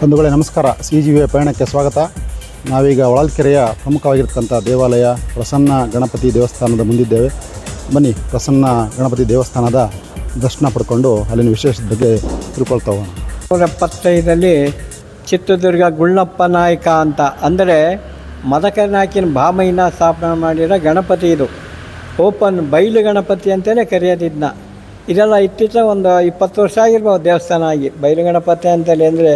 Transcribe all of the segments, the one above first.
ಬಂಧುಗಳೇ, ನಮಸ್ಕಾರ. C G ವಿಯ ಪಯಣಕ್ಕೆ ಸ್ವಾಗತ. ನಾವೀಗ ಹೊಳಲ್ಕೆರೆಯ ಪ್ರಮುಖವಾಗಿರ್ತಕ್ಕಂಥ ದೇವಾಲಯ ಪ್ರಸನ್ನ ಗಣಪತಿ ದೇವಸ್ಥಾನದ ಮುಂದಿದ್ದೇವೆ. ಬನ್ನಿ, ಪ್ರಸನ್ನ ಗಣಪತಿ ದೇವಸ್ಥಾನದ ದರ್ಶನ ಪಡ್ಕೊಂಡು ಅಲ್ಲಿನ ವಿಶೇಷದ ಬಗ್ಗೆ ತಿಳ್ಕೊಳ್ತಾ ಹೋಗೋಣ. ನೂರ ಎಪ್ಪತ್ತೈದರಲ್ಲಿ ಚಿತ್ರದುರ್ಗ ಗುಳ್ಳಪ್ಪ ನಾಯಕ ಅಂತ. ಅಂದರೆ ಮದಕರಿ ನಾಯಕಿನ ಭಾಮೈನ ಸ್ಥಾಪನೆ ಮಾಡಿರೋ ಗಣಪತಿ ಇದು. ಓಪನ್ ಬಯಲು ಗಣಪತಿ ಅಂತಲೇ ಕರೆಯೋದಿದ್ನ. ಇದೆಲ್ಲ ಇತ್ತೀಚೆಗೆ ಒಂದು ಇಪ್ಪತ್ತು ವರ್ಷ ಆಗಿರ್ಬೋದು ದೇವಸ್ಥಾನ ಆಗಿ. ಬಯಲು ಗಣಪತಿ ಅಂತೇಳಿ ಅಂದರೆ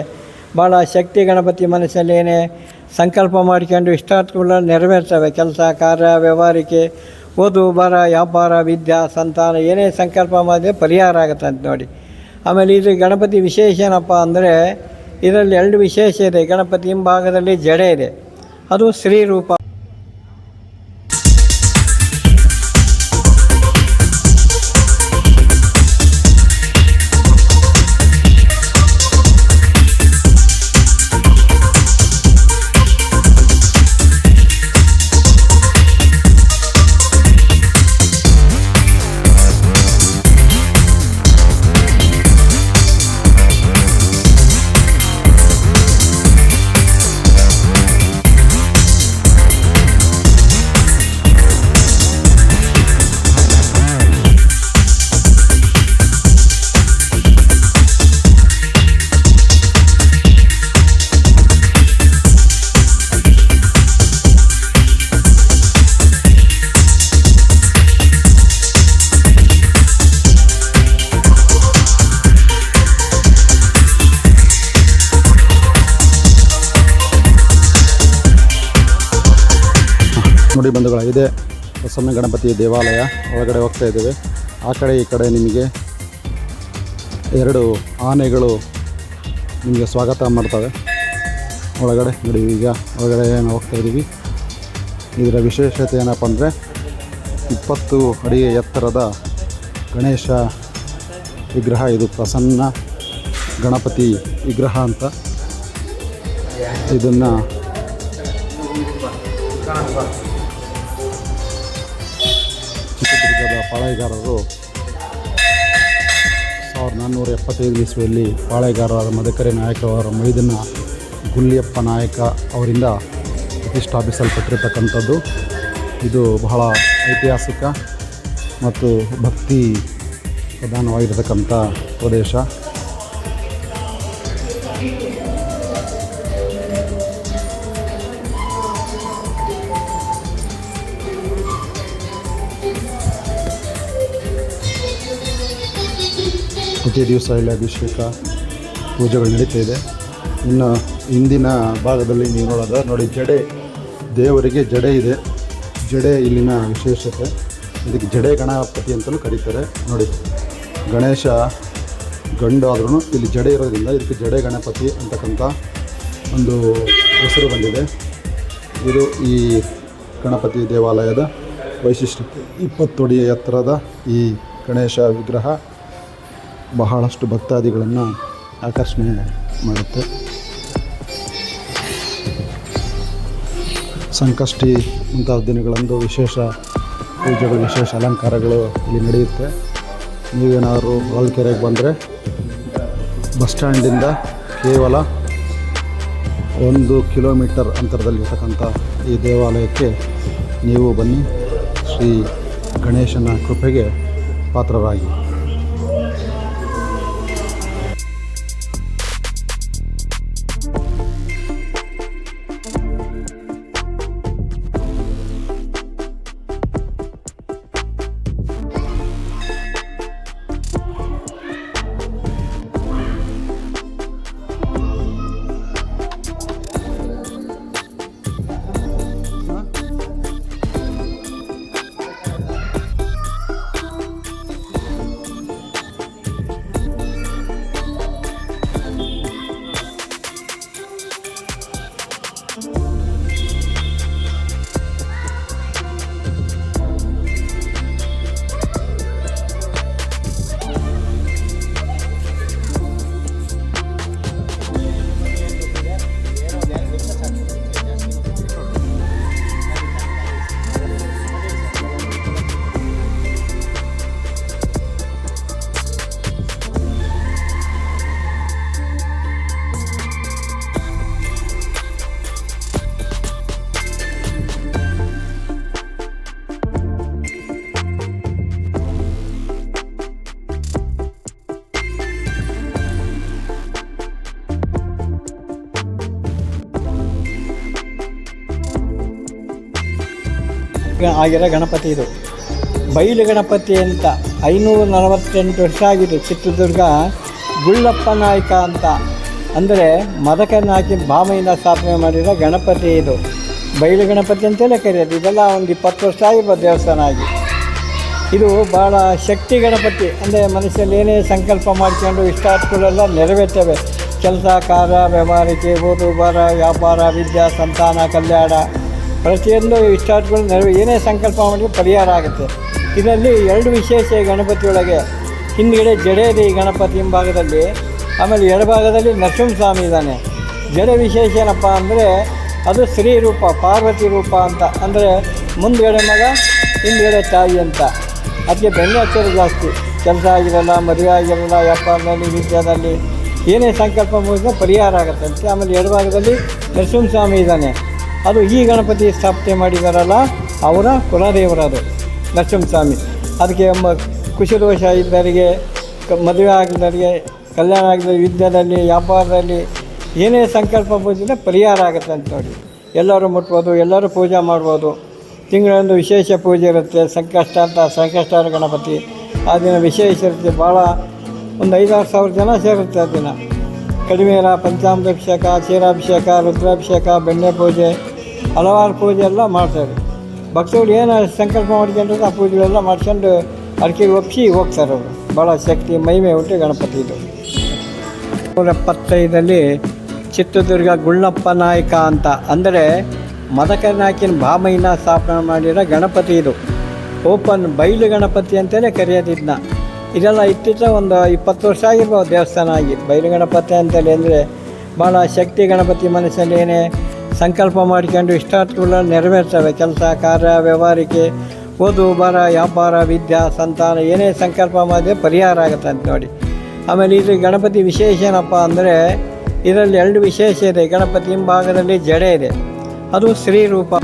ಭಾಳ ಶಕ್ತಿ ಗಣಪತಿ ಮನಸ್ಸಲ್ಲಿ ಏನೇ ಸಂಕಲ್ಪ ಮಾಡ್ಕೊಂಡು ಇಷ್ಟಾರ್ಥಗಳು ನೆರವೇರ್ತವೆ. ಕೆಲಸ, ಕಾರ್ಯ, ವ್ಯವಹಾರಿಕೆ, ಓದು, ಬರ, ವ್ಯಾಪಾರ, ವಿದ್ಯಾ, ಸಂತಾನ ಏನೇ ಸಂಕಲ್ಪ ಮಾಡಿದ್ರೆ ಪರಿಹಾರ ಆಗುತ್ತೆ ಅಂತ ನೋಡಿ. ಆಮೇಲೆ ಇದು ಗಣಪತಿ ವಿಶೇಷ ಏನಪ್ಪ ಅಂದರೆ, ಇದರಲ್ಲಿ ಎರಡು ವಿಶೇಷ ಇದೆ. ಗಣಪತಿ ಹಿಂಭಾಗದಲ್ಲಿ ಜಡೆ ಇದೆ. ಅದು ಸ್ತ್ರೀ ರೂಪ ನೋಡಿ ಬಂಧುಗಳ ಇದೆ ಪ್ರಸನ್ನ ಗಣಪತಿ ದೇವಾಲಯ ಒಳಗಡೆ ಹೋಗ್ತಾ ಇದ್ದೇವೆ. ಆ ಕಡೆ ಈ ಕಡೆ ನಿಮಗೆ ಎರಡು ಆನೆಗಳು ನಿಮಗೆ ಸ್ವಾಗತ ಮಾಡ್ತವೆ. ಒಳಗಡೆ ನೋಡಿ, ಈಗ ಒಳಗಡೆ ನಾವು ಹೋಗ್ತಾ ಇದ್ದೀವಿ. ಇದರ ವಿಶೇಷತೆ ಏನಪ್ಪ ಅಂದರೆ ಇಪ್ಪತ್ತು ಅಡಿ ಎತ್ತರದ ಗಣೇಶ ವಿಗ್ರಹ ಇದು ಪ್ರಸನ್ನ ಗಣಪತಿ ವಿಗ್ರಹ ಅಂತ. ಇದನ್ನು ಚಿತ್ರದುರ್ಗದ ಪಾಳೆಗಾರರು ಸಾವಿರದ ನಾನ್ನೂರ ಎಪ್ಪತ್ತೈದು ಇಸ್ವಿಯಲ್ಲಿ ಪಾಳೆಗಾರರಾದ ಮದಕರಿ ನಾಯಕರವರ ಮೈದನ ಗುಲ್ಯಪ್ಪ ನಾಯಕ ಅವರಿಂದ ಪ್ರತಿಷ್ಠಾಪಿಸಲ್ಪಟ್ಟಿರ್ತಕ್ಕಂಥದ್ದು. ಇದು ಬಹಳ ಐತಿಹಾಸಿಕ ಮತ್ತು ಭಕ್ತಿ ಪ್ರಧಾನವಾಗಿರತಕ್ಕಂಥ ಪ್ರದೇಶ. ಪ್ರತಿ ದಿವಸ ಇಲ್ಲಿ ಅಭಿಷೇಕ ಪೂಜೆಗಳು ನಡೀತಾ ಇದೆ. ಇನ್ನು ಹಿಂದಿನ ಭಾಗದಲ್ಲಿ ನೀವು ನೋಡೋದು, ನೋಡಿ ಜಡೆ, ದೇವರಿಗೆ ಜಡೆ ಇದೆ. ಜಡೆ ಇಲ್ಲಿನ ವಿಶೇಷತೆ. ಇದಕ್ಕೆ ಜಡೆ ಗಣಪತಿ ಅಂತಲೂ ಕರೀತಾರೆ. ನೋಡಿ, ಗಣೇಶ ಗಂಡು ಆದ್ರೂ ಇಲ್ಲಿ ಜಡೆ ಇರೋದ್ರಿಂದ ಇದಕ್ಕೆ ಜಡೆ ಗಣಪತಿ ಅಂತಕ್ಕಂಥ ಒಂದು ಹೆಸರು ಬಂದಿದೆ. ಇದು ಈ ಗಣಪತಿ ದೇವಾಲಯದ ವೈಶಿಷ್ಟ್ಯತೆ ಇಪ್ಪತ್ತು ಅಡಿ ಎತ್ತರದ ಈ ಗಣೇಶ ವಿಗ್ರಹ ಬಹಳಷ್ಟು ಭಕ್ತಾದಿಗಳನ್ನು ಆಕರ್ಷಣೆ ಮಾಡುತ್ತೆ. ಸಂಕಷ್ಟಿ ಮುಂತಾದ ದಿನಗಳಂದು ವಿಶೇಷ ಪೂಜೆಗಳು, ವಿಶೇಷ ಅಲಂಕಾರಗಳು ಇಲ್ಲಿ ನಡೆಯುತ್ತೆ. ನೀವೇನಾದರೂ ಹೊಳಲ್ಕೆರೆಗೆ ಬಂದರೆ ಬಸ್ ಸ್ಟ್ಯಾಂಡಿಂದ ಕೇವಲ ಒಂದು ಕಿಲೋಮೀಟರ್ ಅಂತರದಲ್ಲಿರ್ತಕ್ಕಂಥ ಈ ದೇವಾಲಯಕ್ಕೆ ನೀವು ಬನ್ನಿ. ಶ್ರೀ ಗಣೇಶನ ಕೃಪೆಗೆ ಪಾತ್ರರಾಗಿ. ಆಗಿರೋ ಗಣಪತಿ ಇದು. ಬೈಲು ಗಣಪತಿ ಅಂತ ಐನೂರ ನಲವತ್ತೆಂಟು ವರ್ಷ ಆಗಿದೆ ಚಿತ್ರದುರ್ಗ. ಗುಳ್ಳಪ್ಪ ನಾಯ್ಕ ಅಂತ. ಅಂದರೆ ಮದಕನ್ನು ಹಾಕಿ ಭಾಮೆಯಿಂದ ಸ್ಥಾಪನೆ ಮಾಡಿರೋ ಗಣಪತಿ ಇದು. ಬೈಲು ಗಣಪತಿ ಅಂತಲೇ ಕರೆಯೋದು. ಇದೆಲ್ಲ ಒಂದು ಇಪ್ಪತ್ತು ವರ್ಷ ಆಗಿರ್ಬೋದು ದೇವಸ್ಥಾನ ಆಗಿ. ಇದು ಭಾಳ ಶಕ್ತಿ ಗಣಪತಿ. ಅಂದರೆ ಮನಸ್ಸಲ್ಲಿ ಏನೇ ಸಂಕಲ್ಪ ಮಾಡ್ಕೊಂಡು ಇಷ್ಟಾರ್ಥಗಳೆಲ್ಲ ನೆರವೇರ್ತವೆ. ಕೆಲಸ, ಕಾರ್ಯ ವ್ಯವಹಾರಕ್ಕೆ ಓದು, ಬರ, ವ್ಯಾಪಾರ, ವಿದ್ಯಾ, ಸಂತಾನ, ಕಲ್ಯಾಣ. ಪ್ರತಿಯೊಂದು ಇಷ್ಟಾರ್ಥಗಳು ನೆರವೇ ಏನೇ ಸಂಕಲ್ಪ ಮಾಡಿದ್ರು ಪರಿಹಾರ ಆಗುತ್ತೆ. ಇದರಲ್ಲಿ ಎರಡು ವಿಶೇಷ ಗಣಪತಿಯೊಳಗೆ ಹಿಂದ್ಗಡೆ ಜಡೆ ಇದೆ ಗಣಪತಿ ಹಿಂಭಾಗದಲ್ಲಿ, ಆಮೇಲೆ ಎಡಭಾಗದಲ್ಲಿ ನರಸಿಂಹಸ್ವಾಮಿ ಇದ್ದಾನೆ. ಜಡೆ ವಿಶೇಷ ಏನಪ್ಪ ಅಂದರೆ ಅದು ಸ್ತ್ರೀ ರೂಪ, ಪಾರ್ವತಿ ರೂಪ ಅಂತ. ಅಂದರೆ ಮುಂದ್ಗಡೆ ಮಗ, ಹಿಂದ್ಗಡೆ ತಾಯಿ ಅಂತ. ಅದಕ್ಕೆ ಬೆಣ್ಣೆ ಹಚ್ಚೋದು ಜಾಸ್ತಿ. ಕೆಲಸ ಆಗಿರಲ್ಲ, ಮದುವೆ ಆಗಿರಲ್ಲ, ವ್ಯಾಪಾರದಲ್ಲಿ, ವಿದ್ಯಾದಲ್ಲಿ, ಏನೇ ಸಂಕಲ್ಪ ಮುಗಿದ್ರೆ ಪರಿಹಾರ ಆಗುತ್ತೆ ಅಂತ. ಆಮೇಲೆ ಎಡಭಾಗದಲ್ಲಿ ನರಸಿಂಹಸ್ವಾಮಿ ಇದ್ದಾನೆ. ಅದು ಈ ಗಣಪತಿ ಸ್ಥಾಪನೆ ಮಾಡಿದಾರಲ್ಲ, ಅವರ ಕುಲದೇವರದು ನರಸಿಂಹಸ್ವಾಮಿ ಅದಕ್ಕೆ ಕುಶದೋಷ ಇದ್ದವರಿಗೆ ಮದುವೆ ಆಗಿದ್ದವರಿಗೆ, ಕಲ್ಯಾಣ ಆಗಿದ್ದ ಯುದ್ಧದಲ್ಲಿ ವ್ಯಾಪಾರದಲ್ಲಿ ಏನೇ ಸಂಕಲ್ಪ ಪೂಜಿದ್ರೆ ಪರಿಹಾರ ಆಗುತ್ತೆ ಅಂತ ನೋಡಿ. ಎಲ್ಲರೂ ಮುಟ್ಬೋದು, ಎಲ್ಲರೂ ಪೂಜೆ ಮಾಡ್ಬೋದು. ತಿಂಗಳೊಂದು ವಿಶೇಷ ಪೂಜೆ ಇರುತ್ತೆ ಸಂಕಷ್ಟ ಅಂತ ಸಂಕಷ್ಟ ಗಣಪತಿ. ಆ ದಿನ ವಿಶೇಷ ಇರುತ್ತೆ, ಭಾಳ ಒಂದು ಐದಾರು ಸಾವಿರ ಜನ ಸೇರುತ್ತೆ ಆ ದಿನ. ಕಡಿಮೆ ಪಂಚಾಮೃತ ಅಭಿಷೇಕ ಕ್ಷೀರಾಭಿಷೇಕ, ರುದ್ರಾಭಿಷೇಕ, ಬೆಣ್ಣೆ ಪೂಜೆ. ಹಲವಾರು ಪೂಜೆ ಎಲ್ಲ ಮಾಡ್ತಾರೆ. ಭಕ್ತರು ಏನು ಸಂಕಲ್ಪ ಮಾಡ್ಕೊಂಡ್ರೆ ಆ ಪೂಜೆಗಳೆಲ್ಲ ಮಾಡ್ಕೊಂಡು ಅದಕ್ಕೆ ಒಪ್ಪಿಸಿ ಹೋಗ್ತಾರೆ ಅವರು. ಭಾಳ ಶಕ್ತಿ, ಮಹಿಮೆ ಉಂಟು ಗಣಪತಿ ಇದು ನೂರ ಎಪ್ಪತ್ತೈದಲ್ಲಿ ಚಿತ್ರದುರ್ಗ ಗುಳ್ಳಪ್ಪ ನಾಯಕ ಅಂತ. ಅಂದರೆ ಮದಕನಾಯಕಿನ ಭಾಮಯ್ಯನ ಸ್ಥಾಪನೆ ಮಾಡಿರೋ ಗಣಪತಿ ಇದು ಓಪನ್ ಬೈಲು ಗಣಪತಿ ಅಂತಲೇ ಕರೆಯೋದಿದ್ನ. ಇದೆಲ್ಲ ಇತ್ತೀಚ ಒಂದು ಇಪ್ಪತ್ತು ವರ್ಷ ಆಗಿರ್ಬೋದು ದೇವಸ್ಥಾನ ಆಗಿ. ಬೈಲು ಗಣಪತಿ ಅಂತೇಳಿ ಅಂದರೆ ಭಾಳ ಶಕ್ತಿ ಗಣಪತಿ ಮನಸ್ಸಲ್ಲಿ ಏನೇ ಸಂಕಲ್ಪ ಮಾಡಿಕೊಂಡು ಇಷ್ಟಾರ್ಥಗಳು ನೆರವೇರ್ತವೆ. ಕೆಲಸ, ಕಾರ್ಯ, ವ್ಯವಹಾರಿಕೆ, ಓದು, ಬರ, ವ್ಯಾಪಾರ, ವಿದ್ಯಾ, ಸಂತಾನ, ಏನೇ ಸಂಕಲ್ಪ ಮಾಡಿದ್ರೆ ಪರಿಹಾರ ಆಗುತ್ತೆ ಅಂತ ನೋಡಿ. ಆಮೇಲೆ ಇದು ಗಣಪತಿ ವಿಶೇಷ ಏನಪ್ಪ ಅಂದರೆ, ಇದರಲ್ಲಿ ಎರಡು ವಿಶೇಷ ಇದೆ. ಗಣಪತಿ ಹಿಂಭಾಗದಲ್ಲಿ ಜಡೆ ಇದೆ. ಅದು ಸ್ತ್ರೀ ರೂಪ